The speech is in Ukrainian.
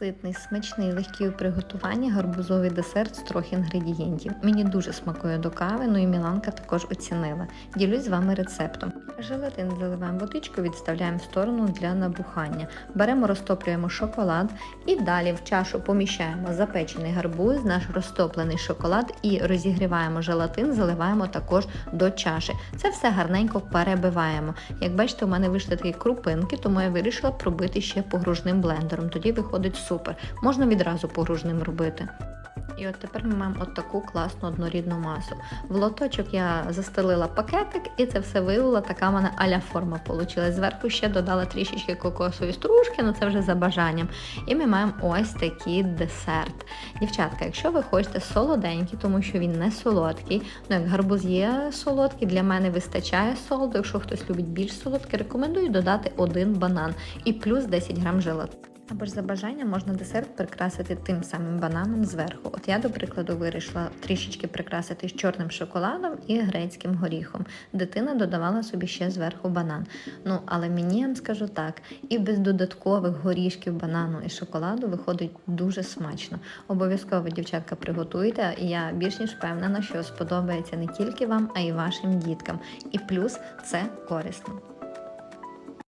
Ситний, смачний, легкий у приготуванні гарбузовий десерт з трьох інгредієнтів. Мені дуже смакує до кави, ну і Міланка також оцінила. Ділюсь з вами рецептом. Желатин заливаємо водичку, відставляємо в сторону для набухання. Беремо, розтоплюємо шоколад і далі в чашу поміщаємо запечений гарбуз, наш розтоплений шоколад і розігріваємо желатин, заливаємо також до чаші. Це все гарненько перебиваємо. Як бачите, у мене вийшли такі крупинки, тому я вирішила пробити ще погружним блендером. Тоді виходить супер. Можна відразу погружним робити. І от тепер ми маємо от таку класну однорідну масу. В лоточок я застелила пакетик і це все вилила, така в мене аля форма вийшла. Зверху ще додала трішечки кокосової стружки, ну це вже за бажанням. І ми маємо ось такий десерт. Дівчатка, якщо ви хочете солоденький, тому що він не солодкий, ну як гарбуз є солодкий, для мене вистачає солоду. Якщо хтось любить більш солодкий, рекомендую додати один банан і плюс 10 грам желатину. Або ж за бажанням можна десерт прикрасити тим самим бананом зверху. От я, до прикладу, вирішила трішечки прикрасити з чорним шоколадом і грецьким горіхом. Дитина додавала собі ще зверху банан. Ну, але мені я вам скажу так, і без додаткових горішків банану і шоколаду виходить дуже смачно. Обов'язково, дівчатка, приготуйте, я більш ніж впевнена, що сподобається не тільки вам, а й вашим діткам. І плюс це корисно.